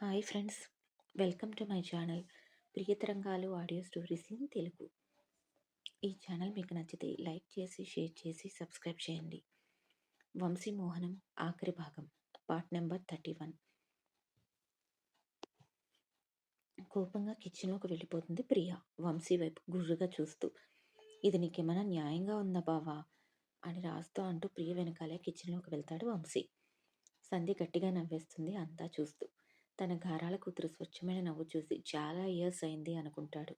Hi friends. Welcome to my channel Priyatarangalu audio stories in Telugu. ఈ channel మీకు నచ్చితే like చేసి share చేసి సబ్స్క్రైబ్ చేయండి. వంశీ మోహనం ఆఖరి భాగం పార్ట్ నెంబర్ థర్టీ వన్. కోపంగా కిచెన్లోకి వెళ్ళిపోతుంది ప్రియ. వంశీ వైపు గుర్రుగా చూస్తూ ఇది నీకేమైనా న్యాయంగా ఉందా బావా? అని రాస్తూ అంటూ ప్రియ వెనకాలే కిచెన్లోకి వెళ్తాడు వంశీ. సంధి గట్టిగా నవ్వేస్తుంది అంతా చూస్తూ. తన గారాల కూతురు స్వచ్ఛమైన నవ్వు చూసి చాలా ఇయర్స్ అయింది అనుకుంటాడు.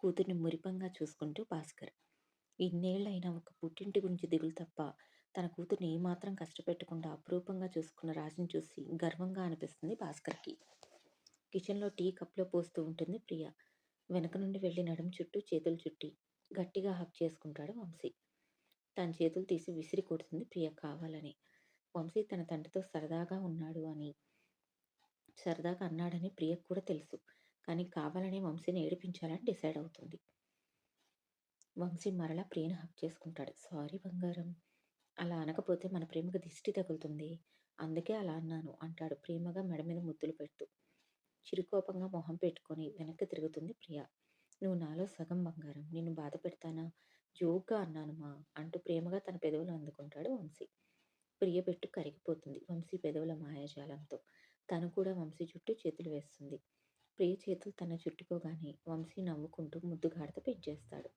కూతుర్ని మురిపంగా చూసుకుంటూ భాస్కర్. ఇన్నేళ్ళైనా ఒక పుట్టింటి గురించి దిగులు తప్ప తన కూతుర్ని ఏమాత్రం కష్టపెట్టకుండా అపురూపంగా చూసుకున్న రాజుని చూసి గర్వంగా అనిపిస్తుంది భాస్కర్కి. కిచెన్లో టీ కప్లో పోస్తూ ఉంటుంది ప్రియ. వెనక నుండి వెళ్ళి నడుం చుట్టూ చేతులు చుట్టి గట్టిగా హక్ చేసుకుంటాడు వంశీ. తన చేతులు తీసి విసిరి కొడుతుంది ప్రియ కావాలని. వంశీ తన తండ్రితో సరదాగా ఉన్నాడు అని సరదాగా అన్నాడని ప్రియకు కూడా తెలుసు. కానీ కావాలనే వంశీని ఏడిపించాలని డిసైడ్ అవుతుంది. వంశీ మరలా ప్రియను హక్ చేసుకుంటాడు. సారీ బంగారం అలా అనకపోతే మన ప్రేమకు దిష్టి తగులుతుంది. అందుకే అలా అన్నాను అంటాడు ప్రేమగా మెడ మీద ముద్దులు పెడుతూ. చిరుకోపంగా మొహం పెట్టుకొని వెనక్కి తిరుగుతుంది ప్రియ. నువ్వు నాలో సగం బంగారం నిన్ను బాధ పెడతానా? జోక్గా అన్నాను మా అంటూ ప్రేమగా తన పెదవులు అందుకుంటాడు వంశీ. ప్రియ పెట్టు కరిగిపోతుంది. వంశీ పెదవుల మాయాజాలంతో. తను కూడా వంశీ చుట్టూ చేతులు వేస్తుంది. ప్రియ చేతులు తన చుట్టుకోగానే వంశీ నవ్వుకుంటూ ముద్దుగాడత పెంచేస్తాడు.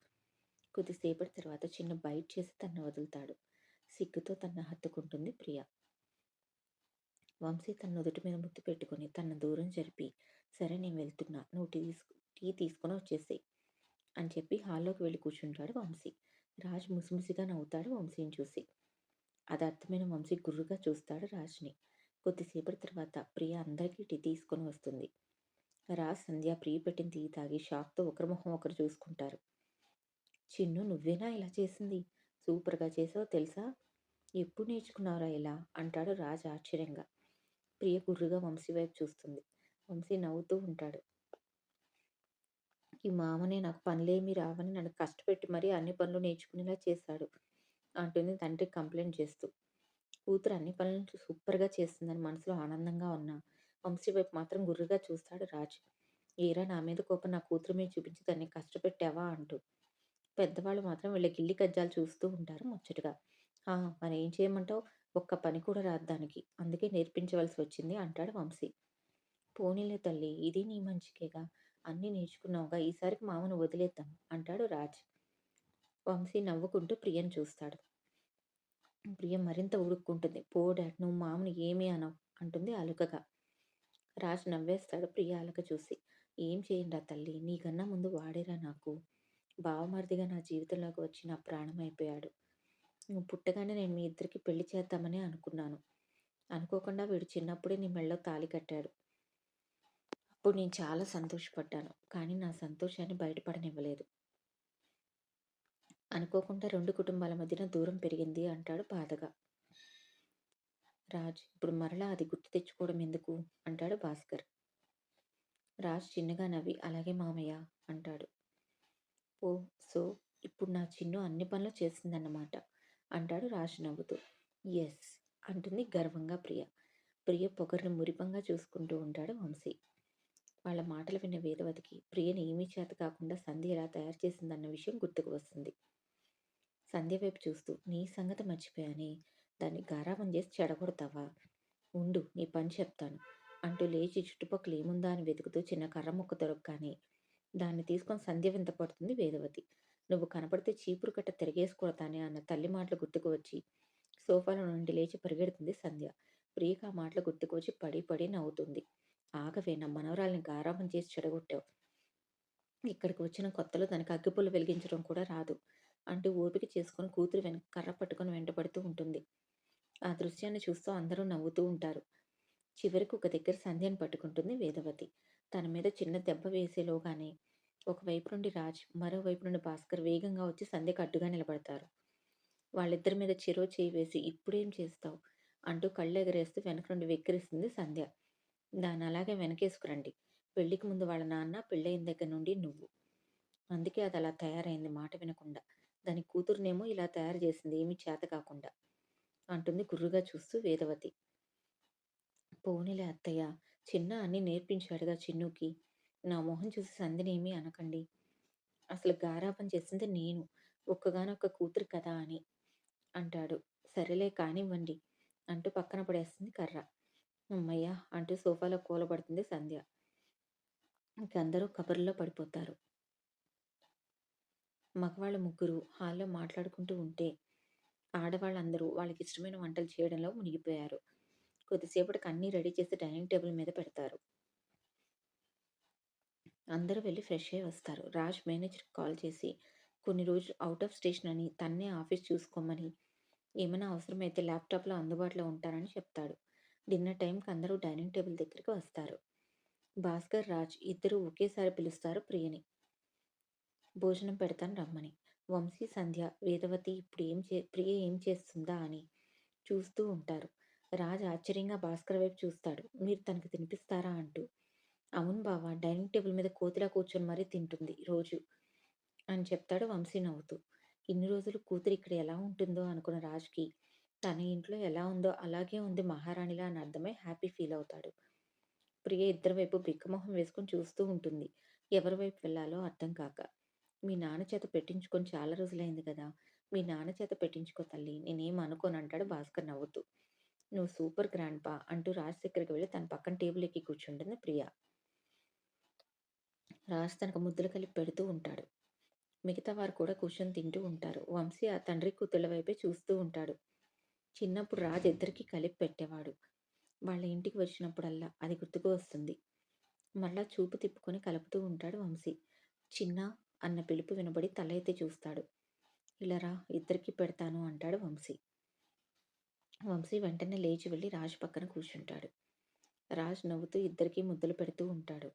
కొద్దిసేపటి తర్వాత చిన్న బైట్ చేసి తన్ను వదులుతాడు. సిగ్గుతో తన హత్తుకుంటుంది ప్రియ. వంశీ తన నుదుటి మీద ముద్దు పెట్టుకుని తన దూరం జరిపి సరే నేను వెళ్తున్నా నువ్వు టీ తీసుకు టీ తీసుకుని వచ్చేసేయి అని చెప్పి హాల్లోకి వెళ్ళి కూర్చుంటాడు వంశీ. రాజ్ ముసిముసిగా నవ్వుతాడు వంశీని చూసి. అది అర్థమైన వంశీ గుర్రుగా చూస్తాడు రాజ్ని. కొద్దిసేపటి తర్వాత ప్రియ అందరికీ టీ తీసుకొని వస్తుంది. రా సంధ్య ప్రియ పెట్టిన టీ తాగి షాక్తో ఒకరి ముఖం ఒకరు చూసుకుంటారు. చిన్ను నువ్వేనా ఇలా చేసింది? సూపర్గా చేసావు తెలుసా? ఎప్పుడు నేర్చుకున్నావురా ఇలా? అంటాడు రాజ్ ఆశ్చర్యంగా. ప్రియ గుర్రుగా వంశీ వైపు చూస్తుంది. వంశీ నవ్వుతూ ఉంటాడు. ఈ మామనే నాకు పనులేమీ రావని నన్ను కష్టపెట్టి మరీ అన్ని పనులు నేర్చుకునేలా చేశాడు. అంటుంది తండ్రి కంప్లైంట్ చేస్తూ. కూతురు అన్ని పనులు సూపర్గా చేస్తుందని మనసులో ఆనందంగా ఉన్నా వంశీ వైపు మాత్రం గుర్రుగా చూస్తాడు రాజు. ఏరా నా మీద కోపం నా కూతురు మీద చూపించి దాన్ని కష్టపెట్టావా? అంటూ. పెద్దవాళ్ళు మాత్రం వీళ్ళ గిల్లి కజ్జాలు చూస్తూ ఉంటారు ముచ్చటగా. మరి ఏం చేయమంటావు? ఒక్క పని కూడా రాదు దానికి. అందుకే నేర్పించవలసి వచ్చింది అంటాడు వంశీ. పోనీలే తల్లి ఇది నీ మంచికేగా. అన్నీ నేర్చుకున్నావుగా. ఈసారికి మామను వదిలేద్దాం అంటాడు రాజ్. వంశీ నవ్వుకుంటూ ప్రియను చూస్తాడు. ప్రియ మరింత ఉడుక్కుంటుంది. పో డాడ్ నువ్వు మామని ఏమీ అనవు అంటుంది అలుకగా. రాజ్ నవ్వేస్తాడు ప్రియ అలక చూసి. ఏం చేయండి తల్లి? నీకన్నా ముందు వాడేరా నాకు. బావమరిదిగా నా జీవితంలోకి వచ్చి నా ప్రాణం అయిపోయాడు. నువ్వు పుట్టగానే నేను మీ ఇద్దరికి పెళ్ళి చేద్దామని అనుకున్నాను. అనుకోకుండా వీడు చిన్నప్పుడే నీ మెళ్ళో తాలి కట్టాడు. అప్పుడు నేను చాలా సంతోషపడ్డాను. కానీ నా సంతోషాన్ని బయటపడనివ్వలేదు. అనుకోకుండా రెండు కుటుంబాల మధ్యన దూరం పెరిగింది అంటాడు బాధగా. రాజ్ ఇప్పుడు మరలా అది గుర్తు తెచ్చుకోవడం ఎందుకు? అంటాడు భాస్కర్. రాజ్ చిన్నగా నవ్వి అలాగే మామయ్య అంటాడు. ఓ సో ఇప్పుడు నా చిన్ను అన్ని పనులు చేసిందన్నమాట అంటాడు రాజ్ నవ్వుతూ. ఎస్ అంటుంది గర్వంగా ప్రియ. ప్రియ పొగర్ని మురిపంగా చూసుకుంటూ ఉంటాడు వంశీ. వాళ్ళ మాటలు విన్న వేదవతికి ప్రియని ఏమీ చేత కాకుండా సంధి ఎలా తయారు చేసిందన్న విషయం గుర్తుకు వస్తుంది. సంధ్య వైపు చూస్తూ నీ సంగతి మర్చిపోయాని దాన్ని గారాబం చేసి చెడగొడతావా? ఉండు నీ పని చెప్తాను అంటూ లేచి చుట్టుపక్కల ఏముందా అని వెతుకుతూ చిన్న కర్ర ముక్క దొరకగానే దాన్ని తీసుకొని సంధ్య వింత పడుతుంది వేదవతి. నువ్వు కనపడితే చీపురు కట్ట తిరిగేసుకుడతానే అన్న తల్లి మాటలు గుర్తుకు వచ్చి సోఫాలో నుండి లేచి పరిగెడుతుంది సంధ్య. ప్రియక ఆ మాటలు గుర్తుకు వచ్చి పడి పడి నవ్వుతుంది. ఆగవే నా మనవరాల్ని గారాబం చేసి చెడగొట్టావు. ఇక్కడికి వచ్చిన కొత్తలో దానికి అగ్గిపుల్ల వెలిగించడం కూడా రాదు. అంటూ ఓపిక చేసుకుని కూతురు వెనక కర్ర పట్టుకొని వెంటబడుతూ ఉంటుంది. ఆ దృశ్యాన్ని చూస్తూ అందరూ నవ్వుతూ ఉంటారు. చివరికి ఒక దగ్గర సంధ్యను పట్టుకుంటుంది వేదవతి. తన మీద చిన్న దెబ్బ వేసేలోగానే ఒకవైపు నుండి రాజ్ మరోవైపు నుండి భాస్కర్ వేగంగా వచ్చి సంధ్యకు అడ్డుగా నిలబడతారు. వాళ్ళిద్దరి మీద చెరో చేయి వేసి ఇప్పుడేం చేస్తావు? అంటూ కళ్ళు ఎగరేస్తూ వెనక నుండి వెక్కిరిస్తుంది సంధ్య. దాన్ని అలాగే వెనకేసుకురండి. పెళ్ళికి ముందు వాళ్ళ నాన్న పెళ్ళయిన దగ్గర నుండి నువ్వు. అందుకే అది అలా తయారైంది మాట వినకుండా. దాని కూతురునేమో ఇలా తయారు చేసింది ఏమి చేత కాకుండా అంటుంది గుర్రుగా చూస్తూ వేదవతి పోనీలే అత్తయ్య చిన్న అన్ని నేర్పించాడుగా చిన్నుకి. నా మొహం చూసి సంధ్యనేమీ అనకండి. అసలు గారాపం చేసింది నేను. ఒక్కగానొక్క కూతురు కదా అని అంటాడు. సరేలే కానివ్వండి అంటూ పక్కన పడేస్తుంది కర్ర. హమ్మయ్య! అంటూ సోఫాలో కూలబడుతుంది సంధ్య. ఇంక అందరూ పడిపోతారు. మగవాళ్ళు ముగ్గురు హాల్లో మాట్లాడుకుంటూ ఉంటే, ఆడవాళ్ళందరూ వాళ్ళకి ఇష్టమైన వంటలు చేయడంలో మునిగిపోయారు. కొద్దిసేపటికి అన్నీ రెడీ చేసి డైనింగ్ టేబుల్ మీద పెడతారు. అందరూ వెళ్ళి ఫ్రెష్ అయ్యి వస్తారు. రాజ్ మేనేజర్‌కి కాల్ చేసి, కొన్ని రోజులు అవుట్ ఆఫ్ స్టేషన్ అని తన్నే ఆఫీస్ చూసుకోమని, ఏమైనా అవసరమైతే ల్యాప్‌టాప్‌లో అందుబాటులో ఉంటానని చెప్తాడు. డిన్నర్ టైంకి అందరూ డైనింగ్ టేబుల్ దగ్గరికి వస్తారు. భాస్కర్, రాజ్ ఇద్దరూ ఒకేసారి పిలుస్తారు ప్రియని. భోజనం పెడతాను రమ్మని. వంశీ, సంధ్య, వేదవతి ఇప్పుడు ఏం చే ప్రియ ఏం చేస్తుందా అని చూస్తూ ఉంటారు. రాజ్ ఆశ్చర్యంగా భాస్కర్ వైపు చూస్తాడు. మీరు తనకు తినిపిస్తారా అంటూ. అవును బావ డైనింగ్ టేబుల్ మీద కోతిలా కూర్చొని మరీ తింటుంది రోజు అని చెప్తాడు వంశీ నవ్వుతూ. ఇన్ని రోజులు కూతురు ఇక్కడ ఎలా ఉంటుందో అనుకున్న రాజ్‌కి తన ఇంట్లో ఎలా ఉందో అలాగే ఉంది మహారాణిలా అని అర్థమై హ్యాపీ ఫీల్ అవుతాడు. ప్రియ ఇద్దరి వైపు బిక్కమొహం వేసుకొని చూస్తూ ఉంటుంది. ఎవరి వైపు వెళ్ళాలో అర్థం కాక. మీ నాన్న చేత పెట్టించుకొని చాలా రోజులైంది కదా! మీ నాన్న చేత పెట్టించుకో తల్లి నేనేం అనుకోను అంటాడు భాస్కర్ నవ్వుతూ. నువ్వు సూపర్ గ్రాండ్‌పా అంటూ రాజ్ వెళ్ళి తన పక్కన టేబుల్ ఎక్కి కూర్చుంటుంది ప్రియ. రాజ్ తనకు ముద్దులు కలిపి పెడుతూ ఉంటాడు. మిగతా వారు కూడా కూర్చొని తింటూ ఉంటారు. వంశీ ఆ తండ్రి కూతుళ్ళ వైపే చూస్తూ ఉంటాడు. చిన్నప్పుడు రాజ్ ఇద్దరికీ కలిపి పెట్టేవాడు. వాళ్ళ ఇంటికి వచ్చినప్పుడల్లా అది గుర్తుకు వస్తుంది. మళ్ళా చూపు తిప్పుకొని కలుపుతూ ఉంటాడు వంశీ. చిన్న అన్న పిలుపు వినబడి తల ఎత్తి చూస్తాడు. ఇలా రా ఇద్దరికీ పెడతాను అంటాడు వంశీ. వంశీ వెంటనే లేచి వెళ్ళి రాజ్ పక్కన కూర్చుంటాడు. రాజ్ నవ్వుతూ ఇద్దరికీ ముద్దలు పెడుతూ ఉంటాడు.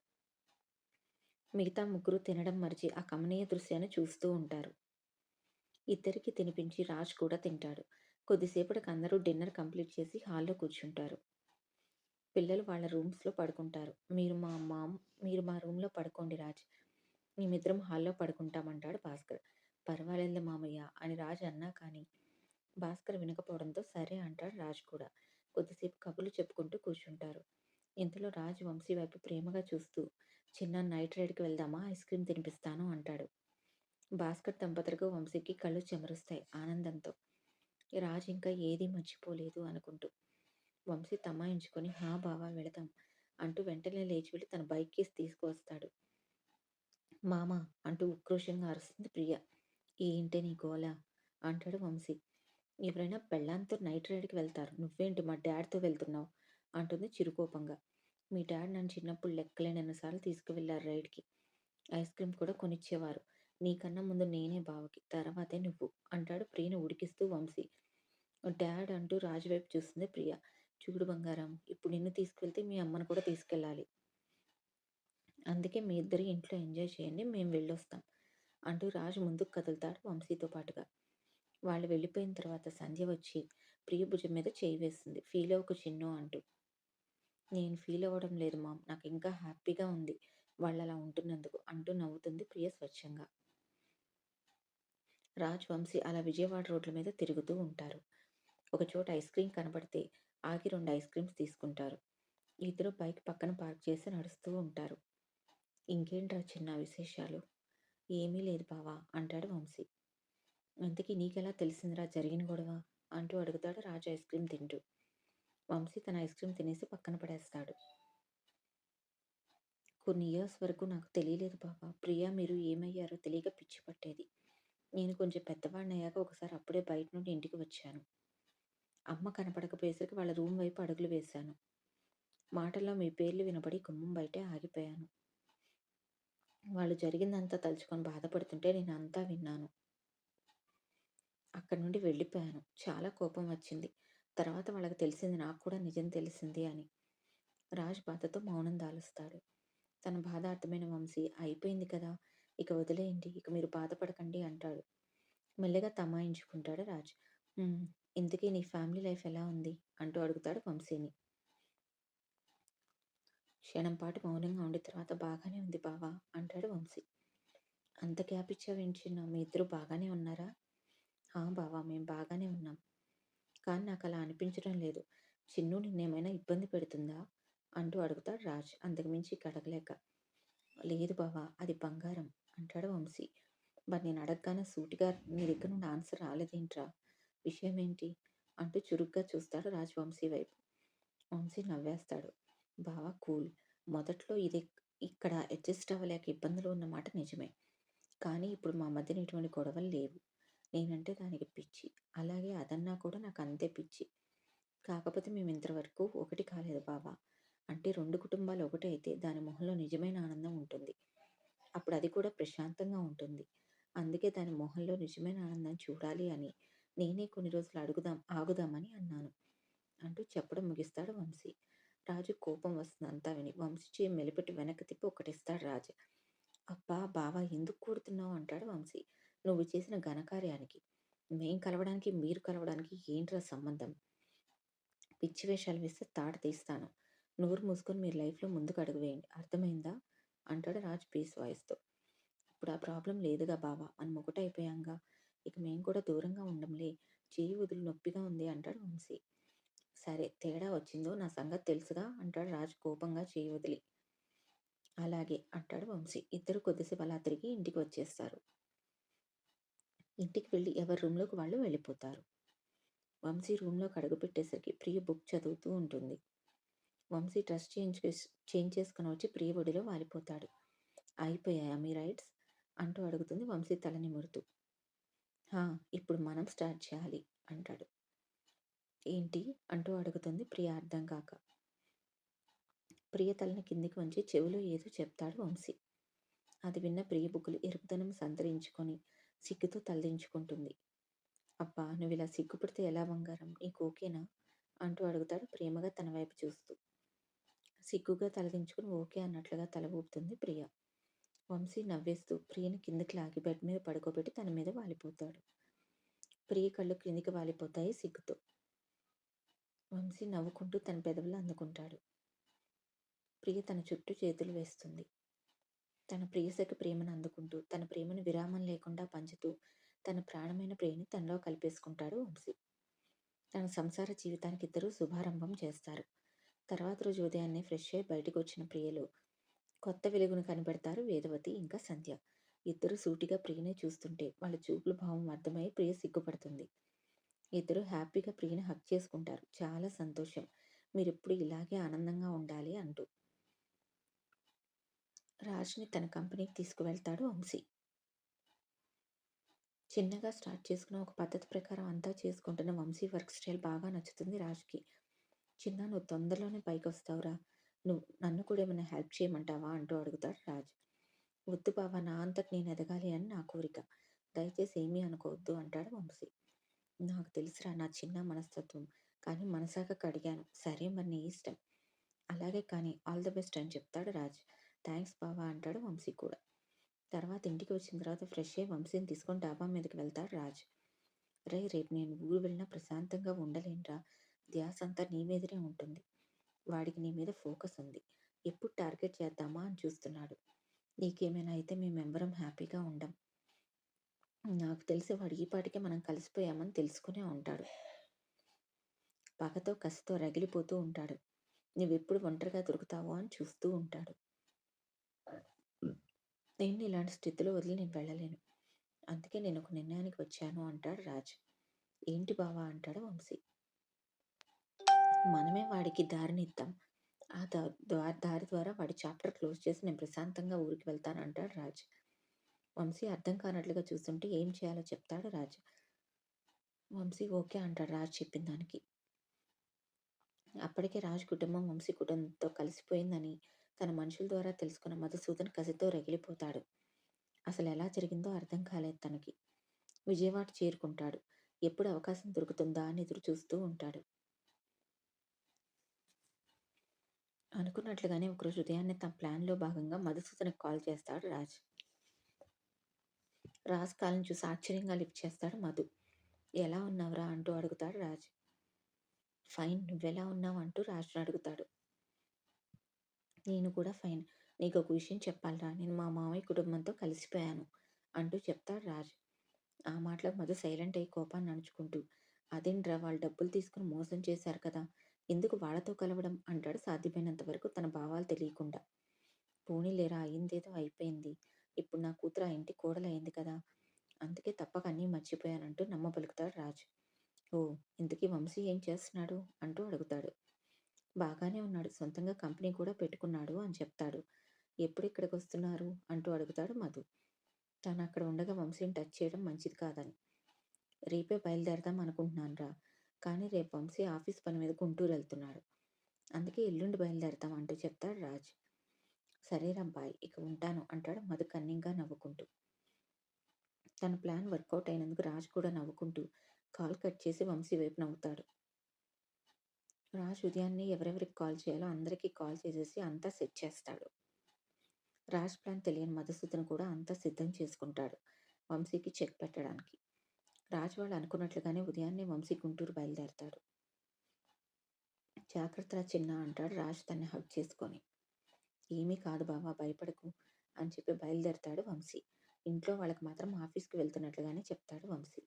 మిగతా ముగ్గురు తినడం మరిచి ఆ కమనీయ దృశ్యాన్ని చూస్తూ ఉంటారు. ఇద్దరికీ తినిపించి రాజ్ కూడా తింటాడు. కొద్దిసేపటికి అందరూ డిన్నర్ కంప్లీట్ చేసి హాల్లో కూర్చుంటారు. పిల్లలు వాళ్ళ రూమ్స్‌లో పడుకుంటారు. మీరు మా మామ్ మీరు మా రూమ్‌లో పడుకోండి రాజ్. మేమిద్దరం హాల్లో పడుకుంటాం అంటాడు భాస్కర్. పర్వాలేదులే మామయ్య అని రాజు అన్నా కానీ, భాస్కర్ వినకపోవడంతో సరే అంటాడు రాజు కూడా. కొద్దిసేపు కబుర్లు చెప్పుకుంటూ కూర్చుంటారు. ఇంతలో రాజు వంశీ వైపు ప్రేమగా చూస్తూ, చిన్న నైట్ రైడ్‌కి వెళ్దామా? ఐస్ క్రీమ్ తినిపిస్తాను అంటాడు. భాస్కర్ దంపతులకు వంశీకి కళ్ళు చెమరుస్తాయి ఆనందంతో. రాజు ఇంకా ఏదీ మర్చిపోలేదు అనుకుంటూ. వంశీ తమాయించుకొని హా బావా వెళదాం అంటూ వెంటనే లేచి వెళ్ళి తన బైక్ కీస్ తీసుకువస్తాడు. మామ అంటూ ఉక్రోషంగా అరుస్తుంది ప్రియ. ఏంటే నీ గోల అంటాడు వంశీ. ఎవరైనా పెళ్ళాంతో నైట్ రైడ్‌కి వెళ్తారు. నువ్వేంటి మా డాడ్తో వెళ్తున్నావు అంటుంది చిరుకోపంగా. మీ డాడ్ నన్ను చిన్నప్పుడు లెక్కలేనన్న సార్లు తీసుకువెళ్ళారు రైడ్‌కి. ఐస్ క్రీమ్ కూడా కొనిచ్చేవారు. నీకన్నా ముందు నేనే బావకి. తర్వాతే నువ్వు అంటాడు ప్రియని ఉడికిస్తూ వంశీ. డాడ్ అంటూ రాజు వైపు చూస్తుంది ప్రియ. చూడు బంగారం ఇప్పుడు నిన్ను తీసుకువెళ్తే మీ అమ్మను కూడా తీసుకెళ్ళాలి. అందుకే మీ ఇద్దరు ఇంట్లో ఎంజాయ్ చేయండి. మేము వెళ్ళొస్తాం అంటూ రాజు ముందుకు కదులుతాడు వంశీతో పాటుగా. వాళ్ళు వెళ్ళిపోయిన తర్వాత సంధ్య వచ్చి ప్రియ భుజం మీద చేయి వేస్తుంది. ఫీల్ అవ్వకు చిన్ను అంటూ. నేను ఫీల్ అవ్వడం లేదు మామ్. నాకు ఇంకా హ్యాపీగా ఉంది వాళ్ళు అలా ఉంటున్నందుకు అంటూ నవ్వుతుంది ప్రియ స్వచ్ఛంగా. రాజ్, వంశీ అలా విజయవాడ రోడ్ల మీద తిరుగుతూ ఉంటారు. ఒకచోట ఐస్ క్రీమ్ కనబడితే ఆగి రెండు ఐస్ క్రీమ్స్ తీసుకుంటారు. ఇద్దరు బైక్ పక్కన పార్క్ చేసి నడుస్తూ ఉంటారు. ఇంకేంట్రా చిన్న విశేషాలు? ఏమీ లేదు బావా అంటాడు వంశీ. ఇంతకీ నీకెలా తెలిసిందిరా జరిగిన గొడవ? అంటూ అడుగుతాడు రాజు ఐస్ క్రీమ్ తింటూ. వంశీ తన ఐస్ క్రీమ్ తినేసి పక్కన పడేస్తాడు. కొన్ని ఇయర్స్ వరకు నాకు తెలియలేదు బావా. ప్రియా మీరు ఏమయ్యారో తెలియక పిచ్చి పట్టేది. నేను కొంచెం పెద్దవాడిని అయ్యాక ఒకసారి అప్పుడే బయట నుండి ఇంటికి వచ్చాను. అమ్మ కనపడకపోయేసరికి వాళ్ళ రూమ్ వైపు అడుగులు వేశాను. మాటల్లో మీ పేర్లు వినబడి గుమ్మం బయటే ఆగిపోయాను. వాళ్ళు జరిగిందంతా తలుచుకొని బాధపడుతుంటే నేను అంతా విన్నాను. అక్కడి నుండి వెళ్ళిపోయాను. చాలా కోపం వచ్చింది. తర్వాత వాళ్ళకి తెలిసింది నాకు కూడా నిజం తెలిసింది అని. రాజ్ బాధతో మౌనం దాలుస్తాడు. తన బాధ అర్థమైన వంశీ అయిపోయింది కదా! ఇక వదిలేయండి. ఇక మీరు బాధపడకండి అంటాడు. మెల్లగా తమాయించుకుంటాడు రాజ్. ఇంతకీ నీ ఫ్యామిలీ లైఫ్ ఎలా ఉంది? అంటూ అడుగుతాడు వంశీని. క్షణం పాటు మౌనంగా ఉండి తర్వాత బాగానే ఉంది బావా అంటాడు వంశీ. అంత గ్యాప్ ఇచ్చావేంటి చిన్న మీ ఇద్దరు బాగానే ఉన్నారా? ఆ బావా మేము బాగానే ఉన్నాం. కానీ నాకు అలా అనిపించడం లేదు. చిన్ను నిన్నేమైనా ఇబ్బంది పెడుతుందా? అంటూ అడుగుతాడు రాజ్ అంతకుమించి కడగలేక. లేదు బావా అది బంగారం అంటాడు వంశీ. మరి నేను అడగగానే సూటిగా నీ దగ్గర నుండి ఆన్సర్ రాలేదేంట్రా? విషయం ఏంటి? అంటూ చురుగ్గా చూస్తాడు రాజవంశీ వైపు. వంశీ నవ్వేస్తాడు. బావా కూల్. మొదట్లో ఇది ఇక్కడ అడ్జస్ట్ అవ్వలేక ఇబ్బందులు ఉన్నమాట నిజమే. కానీ ఇప్పుడు మా మధ్యన ఎటువంటి గొడవలు లేవు. నేనంటే దానికి పిచ్చి. అలాగే అదన్నా కూడా నాకు అంతే పిచ్చి. కాకపోతే మేము ఇంతవరకు ఒకటి కాలేదు బావా. అంటే రెండు కుటుంబాలు ఒకటే అయితే దాని మొహంలో నిజమైన ఆనందం ఉంటుంది. అప్పుడు అది కూడా ప్రశాంతంగా ఉంటుంది. అందుకే దాని మొహంలో నిజమైన ఆనందం చూడాలి అని నేనే కొన్ని రోజులు అడుగుదాం ఆగుదామని అన్నాను. అంటూ చెప్పడం ముగిస్తాడు వంశీ. రాజు కోపం వస్తుంది అంతా విని. వంశీ చేయి మెలిపెట్టి వెనక్కి తిప్పి ఒకటిస్తాడు రాజు. అబ్బా! బావ ఎందుకు కొడుతున్నావు? అంటాడు వంశీ. నువ్వు చేసిన ఘనకార్యానికి. మేం కలవడానికి, మీరు కలవడానికి ఏంట్రా సంబంధం? పిచ్చి వేషాలు వేస్తే తాట తీస్తాను. నోరు మూసుకొని మీరు లైఫ్‌లో ముందుకు అడుగు వేయండి. అర్థమైందా? అంటాడు రాజ్ పీస్ వాయిస్‌తో. ఇప్పుడు ఆ ప్రాబ్లం లేదుగా బావ. మనం ఒకటైపోయాంగా. ఇక మేం కూడా దూరంగా ఉండంలే. చేయి వదులు నొప్పిగా ఉంది అంటాడు వంశీ. సరే తేడా వచ్చిందో నా సంగతి తెలుసుగా అంటాడు రాజు కోపంగా చేయి వదిలి. అలాగే అంటాడు వంశీ. ఇద్దరు కొద్దిసేపు అలా తిరిగి ఇంటికి వచ్చేస్తారు. ఇంటికి వెళ్ళి ఎవరి రూమ్‌లోకి వాళ్ళు వెళ్ళిపోతారు. వంశీ రూమ్‌లోకి అడుగుపెట్టేసరికి ప్రియ బుక్ చదువుతూ ఉంటుంది. వంశీ డ్రెస్ చేంజ్ చేంజ్ చేసుకుని వచ్చి ప్రియ ఒడిలో వాలిపోతాడు. అయిపోయాయా మీ రైడ్స్? అంటూ అడుగుతుంది వంశీ తల నిమురుతూ. హా! ఇప్పుడు మనం స్టార్ట్ చేయాలి అంటాడు. ఏంటి? అంటూ అడుగుతుంది ప్రియ అర్థం కాక. ప్రియ తలని కిందికి వంచి చెవిలో ఏదో చెప్తాడు వంశీ. అది విన్న ప్రియ బుగ్గులు ఎరుపుదనం సంతరించుకొని సిగ్గుతో తలదించుకుంటుంది. అబ్బా! నువ్వు ఇలా సిగ్గుపడితే ఎలా బంగారం? నీకు ఓకేనా? అంటూ అడుగుతాడు ప్రేమగా తన వైపు చూస్తూ. సిగ్గుగా తలదించుకుని ఓకే అన్నట్లుగా తల ఊపుతుంది ప్రియ. వంశీ నవ్వేస్తూ ప్రియని కిందకి లాగి బెడ్ మీద పడుకోబెట్టి తన మీద వాలిపోతాడు. ప్రియ కళ్ళు క్రిందికి వాలిపోతాయి సిగ్గుతో. వంశీ నవ్వుకుంటూ తన పెదవులు అందుకుంటాడు. ప్రియ తన చుట్టూ చేతులు వేస్తుంది. తన ప్రియసఖి ప్రేమను అందుకుంటూ, తన ప్రేమను విరామం లేకుండా పంచుతూ, తన ప్రాణమైన ప్రియని తనలో కలిపేసుకుంటాడు వంశీ. తన సంసార జీవితానికి ఇద్దరూ శుభారంభం చేస్తారు. తర్వాత రోజు ఉదయాన్నే ఫ్రెష్ అయ్యి బయటకొచ్చిన ప్రియలు కొత్త వెలుగును కనిపెడతారు వేదవతి ఇంకా సంధ్య. ఇద్దరూ సూటిగా ప్రియనే చూస్తుంటే వాళ్ళ చూపుల భావం అర్థమై ప్రియ సిగ్గుపడుతుంది. ఇద్దరు హ్యాపీగా ప్రియని హక్ చేసుకుంటారు. చాలా సంతోషం. మీరెప్పుడు ఇలాగే ఆనందంగా ఉండాలి అంటూ. రాజ్‌ని తన కంపెనీకి తీసుకువెళ్తాడు వంశీ. చిన్నగా స్టార్ట్ చేసుకున్న ఒక పద్ధతి ప్రకారం అంతా చేసుకుంటున్న వంశీ వర్క్ స్టైల్ బాగా నచ్చుతుంది రాజ్‌కి. చిన్నా నువ్వు తొందరలోనే పైకి వస్తావురా నువ్వు నన్ను కూడా ఏమైనా హెల్ప్ చేయమంటావా? అంటూ అడుగుతాడు రాజ్. వద్దు బావా నా అంతటి నేను ఎదగాలి అని నా కోరిక. దయచేసి ఏమీ అనుకోవద్దు అంటాడు వంశీ. నాకు తెలుసురా నా చిన్న మనస్తత్వం. కానీ మనసాక కడిగాను సరే మరి నీ ఇష్టం. అలాగే కానీ ఆల్ ద బెస్ట్ అని చెప్తాడు రాజ్. థాంక్స్ బావా అంటాడు వంశీ కూడా. తర్వాత ఇంటికి వచ్చిన తర్వాత ఫ్రెష్ అయ్యి వంశీని తీసుకొని డాబా మీదకి వెళ్తాడు రాజ్. రేయ్ రేపు నేను ఊరు వెళ్ళినా ప్రశాంతంగా ఉండలేనురా! ధ్యాసంతా నీ మీదనే ఉంటుంది. వాడికి నీ మీద ఫోకస్ ఉంది. ఎప్పుడు టార్గెట్ చేద్దామా అని చూస్తున్నాడు. నీకేమైనా అయితే మేమెవ్వరం హ్యాపీగా ఉండం. నాకు తెలిసి వాడు ఈ పాటికే మనం కలిసిపోయామని తెలుసుకునే ఉంటాడు. పగతో, కసితో రగిలిపోతూ ఉంటాడు. నువ్వెప్పుడు ఒంటరిగా దొరుకుతావో అని చూస్తూ ఉంటాడు. నేను ఇలాంటి స్థితిలో వదిలి నేను వెళ్ళలేను. అందుకే నేనొక నిర్ణయానికి వచ్చాను అంటాడు రాజ్. ఏంటి బావా? అంటాడు వంశీ. మనమే వాడికి దారిని ఇద్దాం ఆ దా దారి ద్వారా వాడి చాప్టర్ క్లోజ్ చేసి నేను ప్రశాంతంగా ఊరికి వెళ్తాను అంటాడు రాజ్. వంశీ అర్థం కానట్లుగా చూస్తుంటే ఏం చేయాలో చెప్తాడు రాజ్. వంశీ ఓకే అంటాడు రాజ్ చెప్పిన దానికి. అప్పటికే రాజ్ కుటుంబం వంశీ కుటుంబంతో కలిసిపోయిందని తన మనుషుల ద్వారా తెలుసుకున్న మధుసూదన్ కసితో రగిలిపోతాడు. ఎలా జరిగిందో అర్థం కాలేదు తనకి. విజయవాడ చేరుకుంటాడు. ఎప్పుడు అవకాశం దొరుకుతుందా అని ఎదురు చూస్తూ ఉంటాడు. అనుకున్నట్లుగానే ఒకరోజు ఉదయాన్నే తన ప్లాన్‌లో భాగంగా మధుసూదనకు కాల్ చేస్తాడు రాజ్. రాజ్ కాల్‌ని చూసి ఆశ్చర్యంగా లిఫ్ట్ చేస్తాడు మధు. ఎలా ఉన్నావురా? అంటూ అడుగుతాడు రాజ్. ఫైన్. నువ్వెలా ఉన్నావు? అంటూ రాజును అడుగుతాడు. నేను కూడా ఫైన్. నీకొక విషయం చెప్పాలిరా! నేను మా మామయ్య కుటుంబంతో కలిసిపోయాను అంటూ చెప్తాడు రాజ్. ఆ మాటలకు మధు సైలెంట్ అయ్యి కోపాన్ని నడుచుకుంటూ అదేంట్రా వాళ్ళు డబ్బులు తీసుకొని మోసం చేశారు కదా! ఎందుకు వాళ్ళతో కలవడం అంటాడు సాధ్యమైనంత వరకు తన భావాలు తెలియకుండా. పోనీలేరా అయిందేదో అయిపోయింది. ఇప్పుడు నా కూతురు ఆ ఇంటి కోడలైంది కదా! అందుకే తప్పక అన్నీ మర్చిపోయానంటూ నమ్మబలుకుతాడు రాజు. ఓ ఇంతకీ వంశీ ఏం చేస్తున్నాడు? అంటూ అడుగుతాడు. బాగానే ఉన్నాడు. సొంతంగా కంపెనీ కూడా పెట్టుకున్నాడు అని చెప్తాడు. ఎప్పుడు ఇక్కడికి వస్తున్నారు అంటూ అడుగుతాడు మధు. తను అక్కడ ఉండగా వంశీని టచ్ చేయడం మంచిది కాదని. రేపే బయలుదేరదాం అనుకుంటున్నానురా. కానీ రేపు వంశీ ఆఫీస్ పని మీద గుంటూరు వెళ్తున్నాడు అందుకే ఎల్లుండి బయలుదేరతాం అంటూ చెప్తాడు రాజ్. సరేరా బాయ్ ఇక ఉంటాను అంటాడు మధు కన్నింగా నవ్వుకుంటూ. తన ప్లాన్ వర్కౌట్ అయినందుకు రాజ్ కూడా నవ్వుకుంటూ కాల్ కట్ చేసి వంశీ వైపు నవ్వుతాడు. రాజ్ ఉదయాన్నే ఎవరెవరికి కాల్ చేయాలో అందరికీ కాల్ చేసేసి అంతా సెట్ చేస్తాడు. రాజ్ ప్లాన్ తెలియని మధుసూదన్ కూడా అంతా సిద్ధం చేసుకుంటాడు వంశీకి చెక్ పెట్టడానికి. రాజు వాళ్ళు అనుకున్నట్లుగానే ఉదయాన్నే వంశీ గుంటూరు బయలుదేరతాడు. జాగ్రత్త చిన్న అంటాడు రాజ్ తన్ని హగ్ చేసుకొని. ఏమీ కాదు బావా భయపడకు అని చెప్పి బయలుదేరతాడు వంశీ. ఇంట్లో వాళ్ళకి మాత్రం ఆఫీస్కి వెళ్తున్నట్లుగానే చెప్తాడు వంశీ.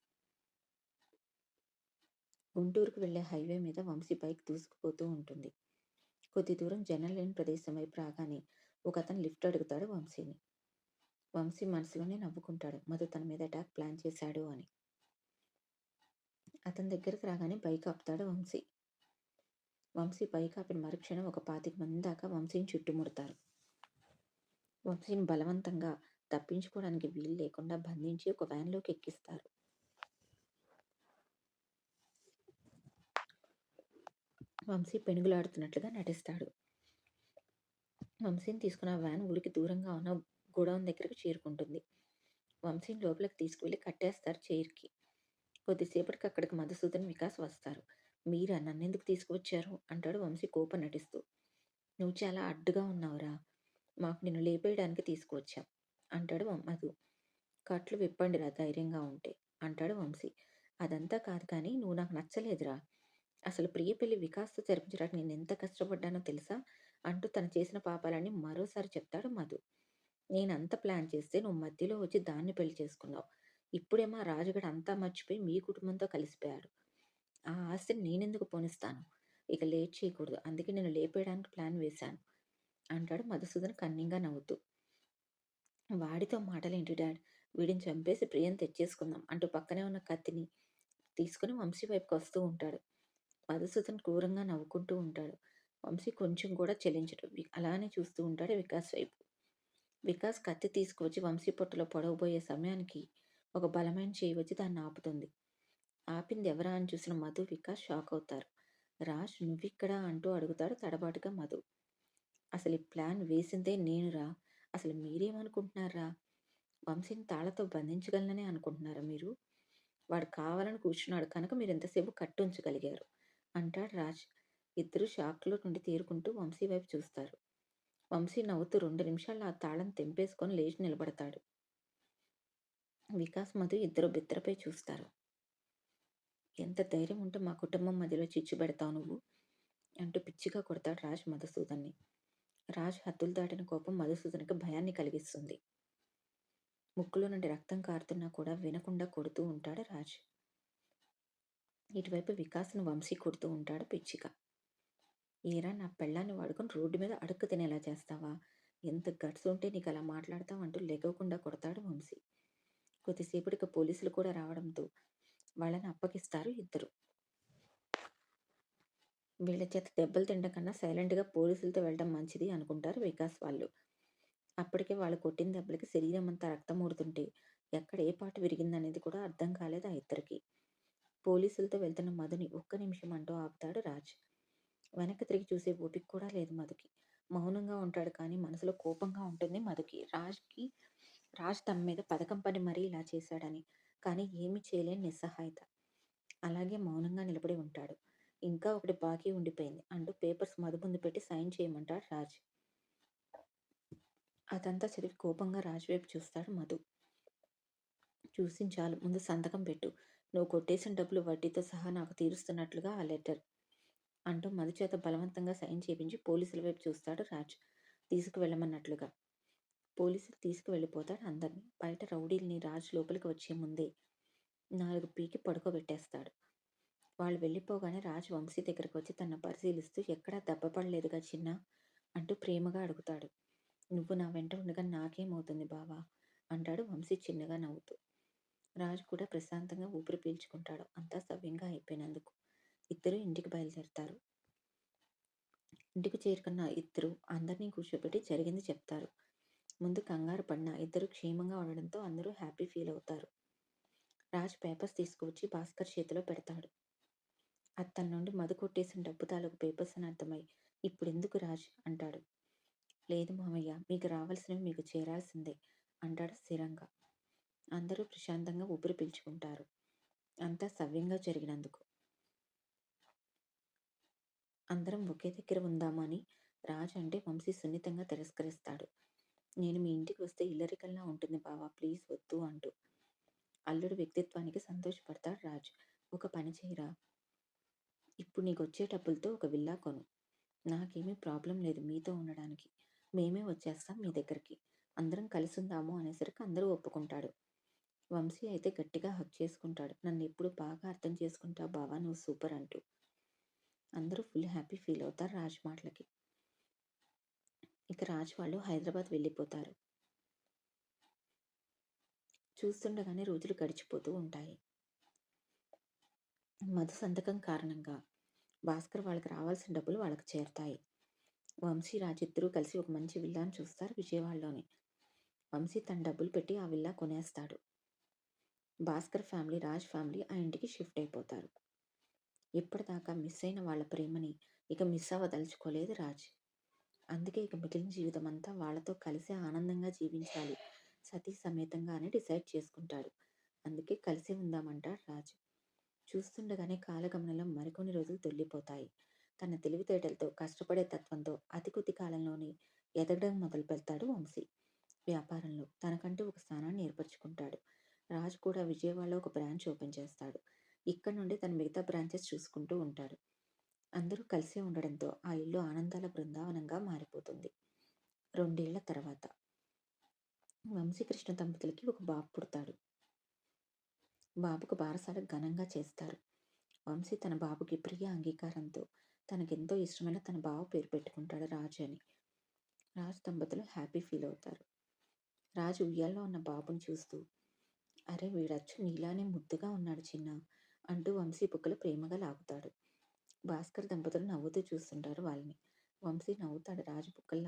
గుంటూరుకు వెళ్ళే హైవే మీద వంశీ బైక్ దూసుకుపోతూ ఉంటుంది. కొద్ది దూరం జనం లేని ప్రదేశం వైపు రాగానే ఒకతను లిఫ్ట్ అడుగుతాడు వంశీని. వంశీ మనసులోనే నవ్వుకుంటాడు మధు తన మీద అటాక్ ప్లాన్ చేశాడు అని. అతని దగ్గరకు రాగానే బైక్ ఆపుతాడు వంశీ. వంశీ పైకాపిన మరుక్షణం ఒక పాతిక మంది దాకా వంశీని చుట్టుముడతారు. వంశీని బలవంతంగా తప్పించుకోవడానికి వీలు లేకుండా బంధించి ఒక వ్యాన్లోకి ఎక్కిస్తారు. వంశీ పెనుగులాడుతున్నట్లుగా నటిస్తాడు. వంశీని తీసుకున్న వ్యాన్ ఊరికి దూరంగా ఉన్న గోడౌన్ దగ్గరకు చేరుకుంటుంది. వంశీని లోపలికి తీసుకువెళ్ళి కట్టేస్తారు చైర్కి. కొద్దిసేపటికి అక్కడికి మధుసూదన్, వికాస్ వస్తారు. మీరా నన్నెందుకు తీసుకువచ్చారు? అంటాడు వంశీ కోపం నటిస్తూ. నువ్వు చాలా అడ్డుగా ఉన్నావురా. మాకు నిన్ను లేపేయడానికి తీసుకువచ్చాం అంటాడు మధు. కట్లు విప్పండిరా ధైర్యంగా ఉంటే అంటాడు వంశీ. అదంతా కాదు కానీ నువ్వు నాకు నచ్చలేదురా. అసలు ప్రియ పెళ్ళి వికాస్తో జరిపించడానికి నేను ఎంత కష్టపడ్డానో తెలుసా? అంటూ తను చేసిన పాపాలన్నీ మరోసారి చెప్తాడు మధు. నేనంత ప్లాన్ చేస్తే నువ్వు మధ్యలో వచ్చి దాన్ని పెళ్ళి చేసుకున్నావు. ఇప్పుడేమో రాజుగడ అంతా మర్చిపోయి మీ కుటుంబంతో కలిసిపోయాడు. ఆ ఆస్తిని నేనెందుకు పోనిస్తాను? ఇక లేట్ చేయకూడదు. అందుకే నేను లేపేయడానికి ప్లాన్ వేశాను అంటాడు మధుసూదన్ కన్నింగా నవ్వుతూ. వాడితో మాటలేంటి డాడ్? వీడిని చంపేసి ప్రియని తెచ్చేసుకుందాం అంటూ పక్కనే ఉన్న కత్తిని తీసుకుని వంశీ వైపుకి వస్తూ ఉంటాడు. మధుసూదన్ క్రూరంగా నవ్వుకుంటూ ఉంటాడు. వంశీ కొంచెం కూడా చెల్లించడు. అలానే చూస్తూ ఉంటాడు వికాస్ వైపు. వికాస్ కత్తి తీసుకువచ్చి వంశీ పొట్టలో పొడవబోయే సమయానికి ఒక బలమైన చేయి వచ్చి దాన్ని ఆపుతుంది. ఆపింది ఎవరా అని చూసిన మధు, వికాస్ షాక్ అవుతారు. రాజ్ నువ్విక్కడా అంటూ అడుగుతాడు తడబాటుగా మధు. అసలు ఈ ప్లాన్ వేసిందే నేనురా. అసలు మీరేమనుకుంటున్నారా? వంశీని తాళతో బంధించగలననే అనుకుంటున్నారా మీరు? వాడు కావాలని కూర్చున్నాడు కనుక మీరు ఎంతసేపు కట్టుంచగలిగారు అంటాడు రాజ్. ఇద్దరు షాక్లో నుండి తేరుకుంటూ వంశీ వైపు చూస్తారు. వంశీ నవ్వుతూ రెండు నిమిషాల్లో ఆ తాళం తెంపేసుకొని లేచి నిలబడతాడు. వికాస్ మధు ఇద్దరు బిద్దరపై చూస్తారు. ఎంత ధైర్యం ఉంటే మా కుటుంబం మధ్యలో చిచ్చు పెడతావు నువ్వు అంటూ పిచ్చిగా కొడతాడు రాజ్ మధుసూదన్ని. రాజ్ హద్దులు దాటిన కోపం మధుసూదన్కి భయాన్ని కలిగిస్తుంది. ముక్కులో నుండి రక్తం కారుతున్నా కూడా వినకుండా కొడుతూ ఉంటాడు రాజ్. ఇటువైపు వికాస్ను వంశీ కొడుతూ ఉంటాడు పిచ్చిగా. ఏరా నా పెళ్ళాన్ని వాడుకొని రోడ్డు మీద అడుక్కు తినేలా చేస్తావా? ఎంత గట్స్ ఉంటే నీకు అలా మాట్లాడతావు అంటూ లెగవకుండా కొడతాడు వంశీ. కొద్దిసేపటికి పోలీసులు కూడా రావడంతో వాళ్ళని అప్పగిస్తారు ఇద్దరు. వీళ్ళ చేత దెబ్బలు తినడం కన్నా సైలెంట్‌గా పోలీసులతో వెళ్ళడం మంచిది అనుకుంటారు వికాస్ వాళ్ళు. అప్పటికే వాళ్ళు కొట్టిన దెబ్బలకి శరీరం అంతా రక్తం ఊడుతుంటే ఎక్కడ ఏ పాటు విరిగిందనేది కూడా అర్థం కాలేదు ఆ ఇద్దరికి పోలీసులతో వెళ్తున్న మధుని ఒక్క నిమిషం అంటూ ఆపుతాడు రాజ్. వెనక్కి తిరిగి చూసే ఓపిక కూడా లేదు మధుకి. మౌనంగా ఉంటాడు కానీ మనసులో కోపంగా ఉంటుంది మధుకి. రాజ్‌కి రాజ్ తమ మీద పథకం పని మరీ ఇలా చేశాడని. కానీ ఏమీ చేయలేని నిస్సహాయత. అలాగే మౌనంగా నిలబడి ఉంటాడు. ఇంకా ఒకటి బాకీ ఉండిపోయింది అంటూ పేపర్స్ మధు ముందు పెట్టి సైన్ చేయమంటాడు రాజ్. అదంతా చదివి కోపంగా రాజ్ వైపు చూస్తాడు మధు. చూసించాలు ముందు సంతకం పెట్టు. నువ్వు కొట్టేసిన డబ్బులు వడ్డీతో సహా నాకు తీరుస్తున్నట్లుగా ఆ లెటర్ అంటూ మధు చేత బలవంతంగా సైన్ చేపించి పోలీసుల వైపు చూస్తాడు రాజ్ తీసుకువెళ్ళమన్నట్లుగా. పోలీసులు తీసుకువెళ్ళిపోతాడు అందరినీ. బయట రౌడీల్ని రాజు లోపలికి వచ్చే ముందే నాలుగు పీకి పడుకోబెట్టేస్తాడు. వాళ్ళు వెళ్ళిపోగానే రాజు వంశీ దగ్గరకు వచ్చి తన పరిశీలిస్తూ ఎక్కడా దెబ్బ పడలేదుగా చిన్న? అంటూ ప్రేమగా అడుగుతాడు. నువ్వు నా వెంట ఉండగా నాకేమవుతుంది బావా? అంటాడు వంశీ చిన్నగా నవ్వుతూ. రాజు కూడా ప్రశాంతంగా ఊపిరి పీల్చుకుంటాడు. అంతా సవ్యంగా అయిపోయినందుకు ఇద్దరు ఇంటికి బయలుదేరుతారు. ఇంటికి చేరుకున్న ఇద్దరు అందరినీ కూర్చోబెట్టి జరిగింది చెప్తారు. ముందు కంగారు పడిన ఇద్దరు క్షేమంగా ఉండడంతో అందరూ హ్యాపీ ఫీల్ అవుతారు. రాజ్ పేపర్స్ తీసుకువచ్చి భాస్కర్ చేతిలో పెడతాడు. అతని నుండి మధు కొట్టేసిన డబ్బు తాలూకు పేపర్స్ అని అర్థమై ఇప్పుడు ఎందుకు రాజ్ అంటాడు. లేదు మామయ్య మీకు రావాల్సినవి మీకు చేరాల్సిందే అంటాడు స్థిరంగా. అందరూ ప్రశాంతంగా ఊపిరి పీల్చుకుంటారు. అంతా సవ్యంగా జరిగినందుకు. అందరం ఒకే దగ్గర ఉందామని రాజ్ అంటే వంశీ సున్నితంగా తిరస్కరిస్తాడు. నేను మీ ఇంటికి వస్తే ఇల్లరికల్లా ఉంటుంది బావా ప్లీజ్ వద్దు అంటూ. అల్లుడు వ్యక్తిత్వానికి సంతోషపడతాడు రాజు. ఒక పని చేయరా? ఇప్పుడు నీకు వచ్చే డబ్బులతో ఒక విల్లా కొను. నాకేమీ ప్రాబ్లం లేదు మీతో ఉండడానికి. మేమే వచ్చేస్తాం మీ దగ్గరికి. అందరం కలిసి ఉందాము అనేసరికి అందరూ ఒప్పుకుంటాడు. వంశీ అయితే గట్టిగా హక్ చేసుకుంటాడు. నన్ను ఎప్పుడు బాగా అర్థం చేసుకుంటావు బావా నువ్వు సూపర్ అంటూ. అందరూ ఫుల్ హ్యాపీ ఫీల్ అవుతారు రాజు మాటలకి. ఇక రాజు వాళ్ళు హైదరాబాద్ వెళ్ళిపోతారు. చూస్తుండగానే రోజులు గడిచిపోతూ ఉంటాయి. మధు సంతకం కారణంగా భాస్కర్ వాళ్ళకి రావాల్సిన డబ్బులు వాళ్ళకి చేరుతాయి. వంశీ రాజిద్దరూ కలిసి ఒక మంచి విల్లాను చూస్తారు విజయవాడలోని. వంశీ తన డబ్బులు పెట్టి ఆ విల్లా కొనేస్తాడు. భాస్కర్ ఫ్యామిలీ రాజ్ ఫ్యామిలీ ఆ ఇంటికి షిఫ్ట్ అయిపోతారు. ఇప్పటిదాకా మిస్ అయిన వాళ్ళ ప్రేమని ఇక మిస్ అవ్వదలుచుకోలేదు రాజ్. అందుకే ఇక మిగిలిన జీవితం అంతా వాళ్ళతో కలిసి ఆనందంగా జీవించాలి. సతీ సమేతంగా అని డిసైడ్ చేసుకుంటాడు. అందుకే కలిసి ఉందామంటాడు రాజు. చూస్తుండగానే కాలగమనంలో మరికొన్ని రోజులు తొల్లిపోతాయి తన తెలివితేటలతో కష్టపడే తత్వంతో అతి కొద్ది కాలంలోనే ఎదగడం మొదలు పెడతాడు వంశీ. వ్యాపారంలో తనకంటూ ఒక స్థానాన్ని ఏర్పరచుకుంటాడు. రాజు కూడా విజయవాడలో ఒక బ్రాంచ్ ఓపెన్ చేస్తాడు. ఇక్కడ నుండి తన మిగతా బ్రాంచెస్ చూసుకుంటూ ఉంటాడు. అందరూ కలిసే ఉండడంతో ఆ ఇల్లు ఆనందాల బృందావనంగా మారిపోతుంది. రెండేళ్ళ తర్వాత వంశీకృష్ణ దంపతులకి ఒక బాబు పుడతాడు. బాబుకు బారసాల ఘనంగా చేస్తారు. వంశీ తన బాబుకి ప్రియ అంగీకారంతో తనకెంతో ఇష్టమైన తన బావ పేరు పెట్టుకుంటాడు రాజు అని. రాజు దంపతులు హ్యాపీ ఫీల్ అవుతారు. రాజు ఉయ్యాల్లో ఉన్న బాబుని చూస్తూ అరే వీడచ్చు నీలానే ముద్దుగా ఉన్నాడు చిన్న అంటూ వంశీ బుక్కలు ప్రేమగా లాగుతాడు. భాస్కర్ దంపతులు నవ్వుతూ చూస్తుంటారు వాళ్ళని. వంశీ నవ్వుతాడు రాజు బుక్కలు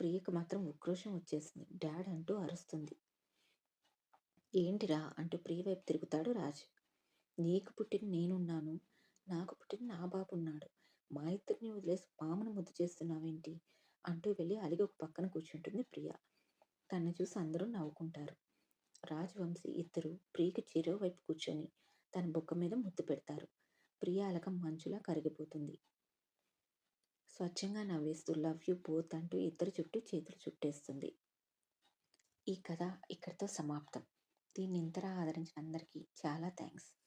ప్రియకు మాత్రం ఉక్రోషం వచ్చేసింది. డాడ్ అంటూ అరుస్తుంది. ఏంటిరా అంటూ ప్రియ వైపు తిరుగుతాడు రాజు. నీకు పుట్టిన నేనున్నాను. నాకు పుట్టిన నా బాబు ఉన్నాడు. మా ఇద్దరిని వదిలేసి పామును ముద్దు చేస్తున్నావేంటి? అంటూ వెళ్ళి అలిగి ఒక పక్కన కూర్చుంటుంది ప్రియ. తన్ను చూసి అందరూ నవ్వుకుంటారు. రాజవంశీ ఇద్దరు ప్రియకి చెరో వైపు కూర్చొని తన బొక్క మీద ముద్దు పెడతారు. ప్రియాలకం మంచులా కరిగిపోతుంది. స్వచ్ఛంగా నవ్వేస్తూ లవ్ యూ బోత్ అంటూ ఇద్దరు చుట్టూ చేతులు చుట్టేస్తుంది. ఈ కథ ఇక్కడితో సమాప్తం. దీన్ని ఇంతలా ఆదరించిన అందరికీ చాలా థ్యాంక్స్.